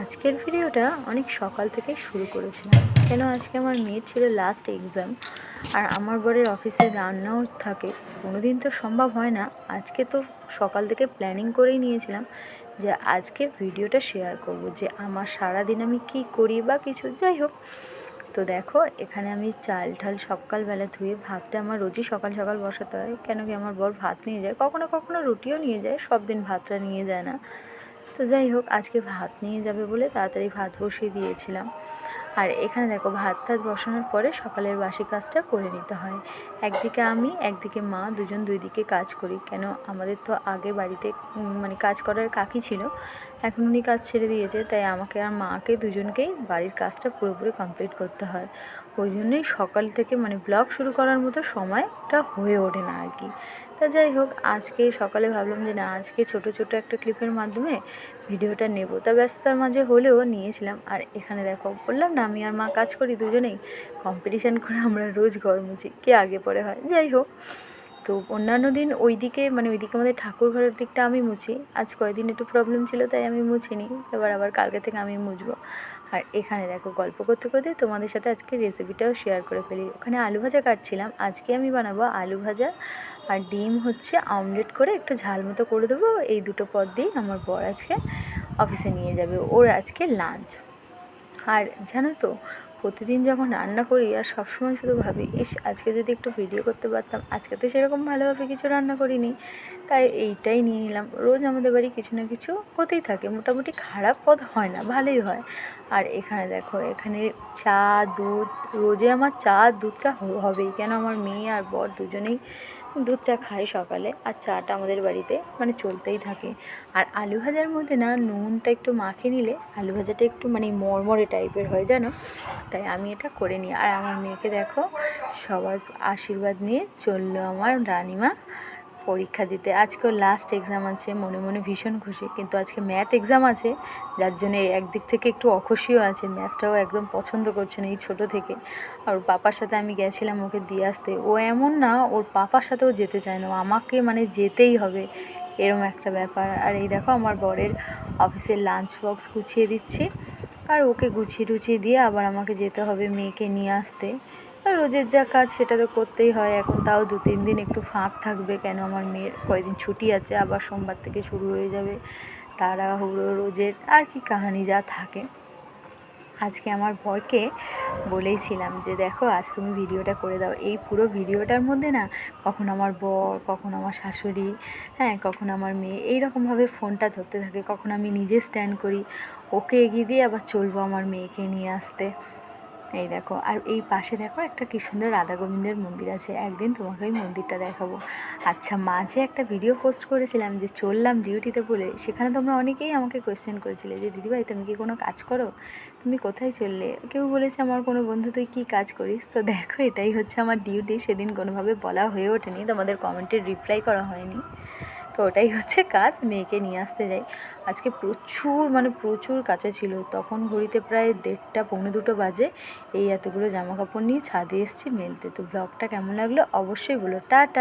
আজকের ভিডিওটা অনেক সকাল থেকে শুরু করেছিলাম। কেন আজকে আমার মেয়ের ছিল লাস্ট এক্সাম আর আমার বরের অফিসে রান্নাও থাকে। কোনো দিন তো সম্ভব হয় না। আজকে তো সকাল থেকে প্ল্যানিং করেই নিয়েছিলাম যে আজকে ভিডিওটা শেয়ার করব যে আমার সারা দিন আমি কি করি বা কিছু। যাই হোক, তো দেখো, এখানে আমি চাল ঠাল সকালবেলা ধুয়ে ভাতটা আমার রোজই সকাল সকাল বসাতে হয়। কেন কি আমার বর ভাত নিয়ে যায়? কখনো কখনো রুটিও নিয়ে যায়, সব দিন ভাতটা নিয়ে যায় না। তো যাই হোক, আজকে ভাত নিয়ে যাবে বলে তাড়াতাড়ি ভাত বসিয়ে দিয়েছিলাম। আর এখানে দেখো, ভাত টাত বসানোর পরে সকালের বাসি কাজটা করে নিতে হয়। একদিকে আমি, একদিকে মা, দুজন দুই দিকে কাজ করি। কেন, আমাদের তো আগে বাড়িতে মানে কাজ করার কাকি ছিল। এখন উনি কাজ ছেড়ে দিয়েছে, তাই আমাকে আর মাকে দুজনকেই বাড়ির কাজটা পুরোপুরি কমপ্লিট করতে হয়। ওই জন্যই সকাল থেকে মানে ব্লগ শুরু করার মতো সময়টা হয়ে ওঠে না আর কি। তা যাই হোক, আজকে সকালে ভাবলাম যে না, আজকে ছোট ছোট একটা ক্লিপের মাধ্যমে ভিডিওটা নেব। তা ব্যস্ততার মাঝে হলেও নিয়েছিলাম। আর এখানে দেখো, বললাম না, আমি আর মা কাজ করি দুজনেই। কম্পিটিশান করে আমরা রোজ ঘর মুছি, কে আগে পরে হয়। যাই হোক, তো অন্যান্য দিন ওইদিকে মানে ওইদিকে আমাদের ঠাকুর ঘরের দিকটা আমি মুছি। আজ কয়েকদিন একটু প্রবলেম ছিল, তাই আমি মুছিনি। এবার আবার কালকে থেকে আমি মুছবো। আর এখানে দেখো, গল্প করতে করতে তোমাদের সাথে আজকে রেসিপিটাও শেয়ার করে ফেলি। ওখানে আলু ভাজা কাটছিলাম। আজকে আমি বানাবো আলু ভাজা আর ডিম হচ্ছে আমলেট করে একটু ঝাল মতো করে দেবো। এই দুটো পদ দিয়েই আমার বর আজকে অফিসে নিয়ে যাবে, ওর আজকে লাঞ্চ আর জানো তো, প্রতিদিন যখন রান্না করি, আর সবসময় শুধু ভাবি, ইস, আজকে যদি একটু ভিডিও করতে পারতাম, আজকে তো সেরকম ভালোভাবে কিছু রান্না করিনি। তাই এইটাই নিয়ে নিলাম। রোজ আমাদের বাড়ি কিছু না কিছু হতেই থাকে, মোটামুটি খারাপ পদ হয় না, ভালোই হয়। আর এখানে দেখো, এখানে চা, দুধ, রোজে আমার চা দুধটা হবেই, কেন আমার মেয়ে আর বর দুজনেই দুধ চা খাই সকালে আর চাটা আমাদের বাড়িতে মানে চলতেই থাকে। আর আলু ভাজার মধ্যে না, নুনটা একটু মাখে নিলে আলু ভাজাটা একটু মানে মরমরে টাইপের হয়, জানো? তাই আমি এটা করে নিই। আর আমার মেয়েকে দেখো, সবার আশীর্বাদ নিয়ে চলল আমার রানিমা। পরীক্ষা দিতে। আজকেও লাস্ট এক্সাম আছে, মনে মনে ভীষণ খুশি। কিন্তু আজকে ম্যাথ এক্সাম আছে, যার জন্য একদিক থেকে একটু অখুশিও আছে। ম্যাথটাও একদম পছন্দ করছে না এই ছোটো থেকে। আর ওর পাপার সাথে আমি গেছিলাম ওকে দিয়ে আসতে। ও এমন না, ওর পাপার সাথেও যেতে চায় না। আমাকে মানে যেতেই হবে, এরম একটা ব্যাপার। আর এই দেখো আমার বরের অফিসের লাঞ্চ বক্স গুছিয়ে দিচ্ছি। আর ওকে গুছিয়ে টুছিয়ে দিয়ে আবার আমাকে যেতে হবে মেয়েকে নিয়ে আসতে। রোজের যা কাজ সেটা তো করতেই হয়। এখন তাও দু, তিন দিন একটু ফাঁক থাকবে কেন? আমার মেয়ের কয়েকদিন ছুটি আছে, আবার সোমবার থেকে শুরু হয়ে যাবে। তাড়াহুড়ো, রোজের আর কি কাহানি যা থাকে। আজকে আমার বরকে বলেইছিলাম যে, দেখো, আজ তুমি ভিডিওটা করে দাও। এই পুরো ভিডিওটার মধ্যে না, কখন আমার বর, কখন আমার শাশুড়ি হ্যাঁ কখন আমার মেয়ে এই রকমভাবে ফোনটা ধরতে থাকে। কখন আমি নিজে স্ট্যান্ড করি, ওকে এগিয়ে দিয়ে আবার চলবো আমার মেয়েকে নিয়ে আসতে। এই দেখো, আর এই পাশে দেখো একটা কি সুন্দর রাধা গোবিন্দের মন্দির আছে। একদিন তোমাকে ওই মন্দিরটা দেখাবো। আচ্ছা মাঝে একটা ভিডিও পোস্ট করেছিলাম যে চললাম ডিউটিতে বলে, সেখানে তোমরা অনেকেই আমাকে কোয়েশ্চেন করেছিলে যে, দিদিভাই, তুমি কি কোনো কাজ করো? তুমি কোথায় চললে? কেউ বলেছে, আমার কোনো বন্ধু, তুই কী কাজ করিস? তো দেখো, এটাই হচ্ছে আমার ডিউটি সেদিন কোনোভাবে বলা হয়ে ওঠেনি। তোমাদের কমেন্টের রিপ্লাই করা হয়নি। তো ওটাই হচ্ছে কাজ, মেয়েকে নিয়ে আসতে যাই। আজকে প্রচুর মানে প্রচুর কাছে ছিল। তখন ঘড়িতে প্রায় দেড়টা, পৌনে দুটো বাজে। এই এতগুলো জামা কাপড় নিয়ে ছাদে এসেছি, মেলতে। তো ব্লগটা কেমন লাগল অবশ্যই বলো। টাটা!